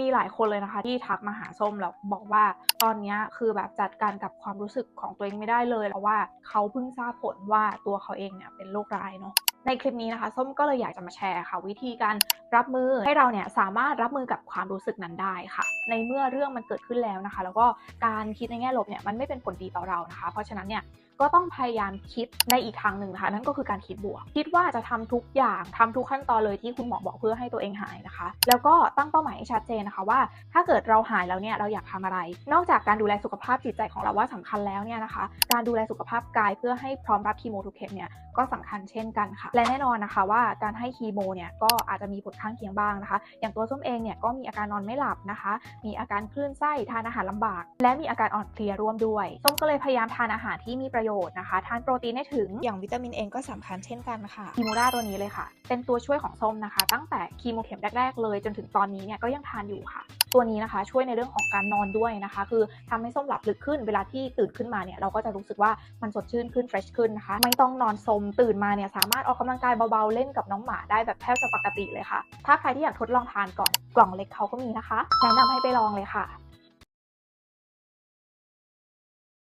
มีหลายคนเลยนะคะ ที่ทักมาหาส้มแล้วบอกว่าตอนนี้คือแบบจัดการกับความรู้สึกของตัวเองไม่ได้เลยเพราะว่าเขาเพิ่งทราบผลว่าตัวเขาเองเนี่ยเป็นโรคร้ายเนาะในคลิปนี้นะคะ ส้มก็เลยอยากจะมาแชร์ค่ะ วิธีการรับมือให้เราเนี่ยสามารถรับมือกับความรู้สึกนั้นได้ค่ะ ในเมื่อเรื่องมันเกิดขึ้นแล้วนะคะ แล้วก็การคิดในแง่ลบเนี่ยมันไม่เป็นผลดีต่อเรานะคะ เพราะฉะนั้นเนี่ย ก็ต้องพยายามคิดในอีกทางหนึ่งนะคะนั่นก็คือการคิดบวก คิดว่าจะทำทุกอย่างทำทุกขั้นตอนเลยที่คุณหมอบอกเพื่อให้ตัวเองหายนะคะ แล้วก็ตั้งเป้าหมายให้ชัดเจนนะคะว่า ถ้าเกิดเราหายแล้วเนี่ยเราอยากทำอะไร นอกจากการดูแลสุขภาพจิตใจของเราว่าสำคัญแล้วเนี่ยนะคะ การดูแลสุขภาพกายเพื่อให้พร้อมรับคีโมทุกเข็มเนี่ยก็สำคัญเช่นกันค่ะ และแน่นอนนะคะว่าการให้คีโมเนี่ยก็อาจจะมีผลข้างเคียงบ้างนะคะ อย่างตัวส้มเองเนี่ยก็มีอาการนอนไม่หลับนะคะ มีอาการคลื่นไส้ทานอาหารลำบาก และมีอาการอ่อนเพลียร่วมด้วยส้มก็เลยพยายามทานอาหารที่มีประโยชน์นะคะทานโปรตีนให้ถึงอย่างวิตามินเองก็สำคัญเช่นกันค่ะคีโมราตัวนี้เลยค่ะ เป็นตัวช่วยของส้มนะคะ ตั้งแต่คีโมเข็มแรกๆเลยจนถึงตอนนี้เนี่ยก็ยังทานอยู่ค่ะ ตัวนี้นะคะช่วยในเรื่องของการนอนด้วยนะคะ คือทำให้ส้มหลับลึกขึ้นเวลาที่ตื่นขึ้นมาเนี่ยเราก็จะรู้สึกว่ามันสดชื่นขึ้นเฟรชขึ้นนะคะไม่ต้องนอนสมตื่นมาเนี่ยสามารถออกกำลังกายเบาๆเล่นกับน้องหมาได้แบบแทบจะปกติเลยค่ะ ถ้าใครที่อยากทดลองทานก่อนกล่องเล็กเขาก็มีนะคะแนะนำให้ไปลองเลยค่ะ